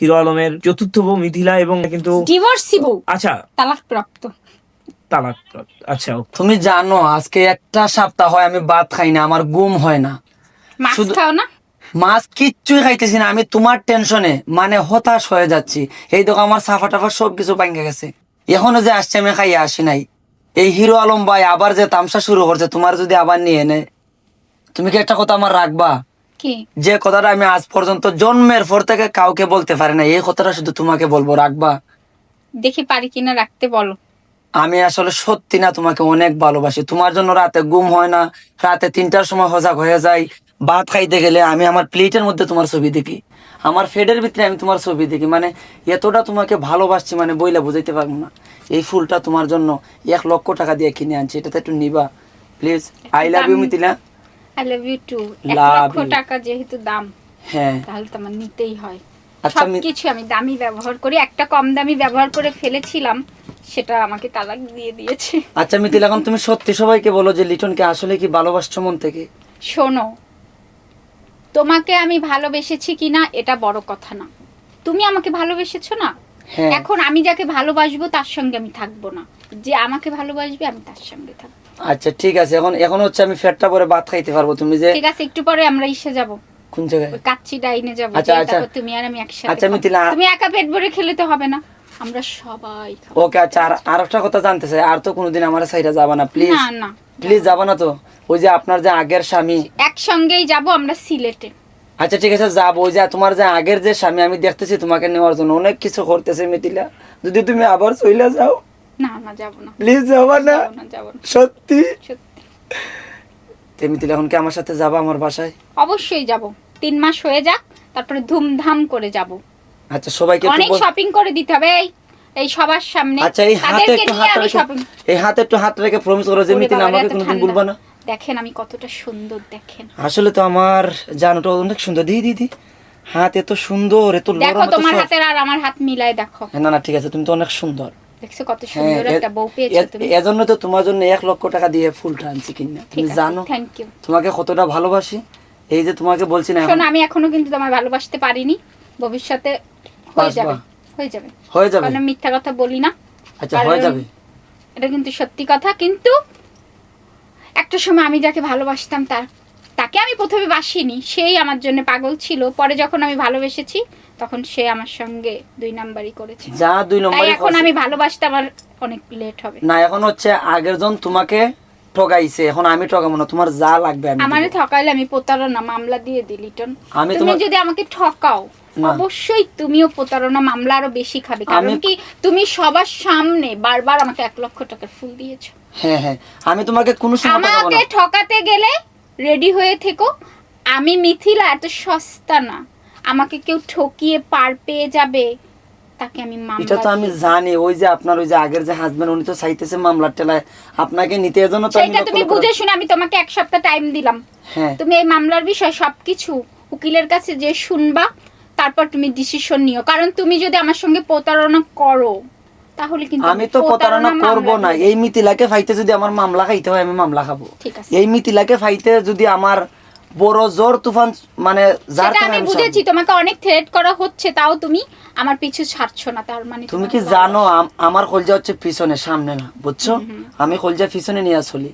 Hero আলমের চতুর্থ বউ মিথিলা এবং কিন্তু ডিভোর্সি বউ। আচ্ছা। তালাক প্রাপ্ত তালাক আচ্ছা তুমি জানো আজকে একটা সপ্তাহ হয় আমি ভাত খাই না আমার ঘুম হয় না। মাছ খাও না? মাছ কিচ্ছুই খাইতেছি না আমি তোমার টেনশনে মানে হতাশ হয়ে যাচ্ছি। এই দেখো আমার সাফা টাফা সব কিছু ভাঙ্গে গেছে। এখনও যে আসছে আমি খাইয়ে আসি নাই। এই হিরো আলম ভাই আবার যে তামসা শুরু করছে তোমার যদি আবার নিয়ে নেয় তুমি কি একটা কথা আমার রাখবা? যে কথাটা আমি আজ পর্যন্ত জন্মের পর থেকে কাউকে বলতে পারি না এই কথাটা শুধু তোমাকে বলব রাখবা। দেখি পারি কিনা রাখতে বলো। আমি আসলে সত্যি না তোমাকে অনেক ভালোবাসি। তোমার জন্য রাতে ঘুম হয় না রাতে তিনটার সময় সজাগ হয়ে যাই ভাত খাইতে গেলে আমি আমার প্লেটের মধ্যে তোমার ছবি দেখি। আমার ফেডের ভিতরে আমি তোমার ছবি দেখি। মানে এতটা তোমাকে ভালোবাসছি মানে বইলা বুঝাইতে পারব না। এই ফুলটা তোমার জন্য এক লক্ষ টাকা দিয়ে কিনে আনছি এটাতে একটু নিবা। Please I love you Mithila I love you too এক লক্ষ টাকা যেহেতু দাম হ্যাঁ। তাহলে তো আমার নিতেই হয়। আচ্ছা আমি সবকিছু আমি দামি ব্যবহার করি একটা কম দামি ব্যবহার করে ফেলেছিলাম সেটা আমাকে তালাক দিয়ে দিয়েছে। আচ্ছা এখন তুমি সত্যি সবাইকে বলো যে লিটনকে আসলে কি ভালোবাসছো মন থেকে? শোনো তোমাকে আমি ভালোবেসেছি কিনা এটা বড় কথা না। তুমি আমাকে ভালোবেসেছো না? হ্যাঁ। এখন আমি যাকে ভালোবাসবো তার সঙ্গে আমি থাকব না। যে আমাকে ভালোবাসবে আমি তার সঙ্গে থাকব। আচ্ছা ঠিক আছে। এখন এখন হচ্ছে আমি ফেটটা পরে ভাত খাইতে পারব। তুমি যে ঠিক আছে একটু পরে আমরা ইসে যাব। কোন জায়গায়? কাচ্চি ডাইনে যাব। আচ্ছা, আচ্ছা। তুমি আর আমি একসাথে আচ্ছা। মিথিলা। তুমি একা পেট ভরে খেলে তো হবে না। আমরা সবাই ওকে আচ্ছা আর আর একটা কথা জানতে চাই। আর তো কোনোদিন আমার সাইডে যাবা না প্লিজ না না। প্লিজ যাবা না তো? ওই যে আপনার যে আগের স্বামী একসঙ্গেই যাব আমরা সিলেটে। আচ্ছা ঠিক আছে যাব। ওই যে তোমার যে আগের যে স্বামী আমি দেখতেছি তোমাকে নেওয়ার জন্য। অনেক কিছু করতেছে মিথিলা। যদি তুমি আবার চলে যাও। না না যাব না। প্লিজ যাবা না? যাব সত্যি? সত্যি। এখন কি আমার সাথে যাবা আমার বাসায়? অবশ্যই যাব। তিন মাস হয়ে যাক তারপরে ধুমধাম করে যাব। আচ্ছা সবাইকে অনেক শপিং করে দিতে হবে এই এই সবার সামনে। আচ্ছা এই হাতে একটু হাত রেখে। এই হাতে একটু হাত রেখে প্রমিস করো যে বাবারে, আমাকে কোনোদিন বলবা না। দেখেন আমি কতটা সুন্দর দেখেন। আসলে তো আমার জানোটা অনেক সুন্দর। দি দিদি হাত এত সুন্দর এত দেখো তোমার হাতের আর আমার হাত মিলাই দেখো। না না ঠিক আছে তুমি তো অনেক সুন্দর। দেখছ কত হ্যাঁ সুন্দর একটা বউ পেয়েছ তুমি। এজন্য তো তোমার জন্য এক লক্ষ টাকা দিয়ে ফুলটা আনছি কিনা। তুমি জানো থ্যাংক ইউ তোমাকে কতটা ভালোবাসি? এই যে তোমাকে বলছি না শোনো আমি এখনও কিন্তু তোমায় ভালোবাসতে পারিনি। ভবিষ্যতে হয়ে যাবে। হয়ে যাবে। হয়ে যাবে? কারণ মিথ্যা কথা বলি না। আচ্ছা হয়ে যাবে। এটা কিন্তু সত্যি কথা কিন্তু একটা সময় আমি যাকে ভালোবাসতাম তার তাকে আমি প্রথমে বাসিনি সেই আমার জন্য পাগল ছিল। পরে যখন আমি ভালোবেসেছি তখন সে আমার সঙ্গে দুই নাম্বারই করেছে। যা দুই তাই নম্বরে এখন আমি ভালোবাসতে আমার অনেক লেট হবে। না এখন হচ্ছে আগের জন তোমাকে ঠগাইছে এখন আমি ঠগাবো না তোমার যা লাগবে আমি আমারে ঠকাইলে আমি প্রতারণা মামলা দিয়ে দিই লিটন আমি তুমি যদি আমাকে ঠকাও অবশ্যই তুমিও প্রতারণা মামলা আরও বেশি খাবে। কারণ কি তুমি সবার সামনে বারবার আমাকে এক লক্ষ টাকার ফুল দিয়েছ। হ্যাঁ হ্যাঁ। আমি তোমাকে কোনো সময় আমাকে ঠকাতে গেলে রেডি হয়ে থেকো। আমি মিথিলা এত সস্তা না। আমাকে কেউ ঠকিয়ে পার পেয়ে যাবে। তাকে আমি মামলা এটা তো আমি জানি ওই যে আপনার ওই যে আগের যে হাজবেন্ড উনি তো চাইতেছে মামলার টেলায় আপনাকে নিতে এজন্য তো সেটা তুমি বুঝে শুনে আমি তোমাকে এক সপ্তাহ টাইম দিলাম। হ্যাঁ। তুমি এই মামলার বিষয় সবকিছু উকিলের কাছে যে শুনবা তারপর তুমি ডিসিশন নিও। কারণ তুমি যদি আমার সঙ্গে প্রতারণা করো তাহলে কিন্তু আমি তো প্রতারণা করব না। এই মিতিলাকে ফাইতে যদি আমার মামলা খাইতে হয় আমি মামলা খাব। এই মিতিলাকে ফাইতে যদি আমার বড় জোর তুফান মানে যার আমি বুঝেছি তোমাকে অনেক থ্রেট করা হচ্ছে তাও তুমি আমার পিছু ছাড়ছো না তার মানে তুমি কি জানো আমার কলজা হচ্ছে পিছনে সামনে না বুঝছ? আমি কলজা পিছনে নিয়ে চলি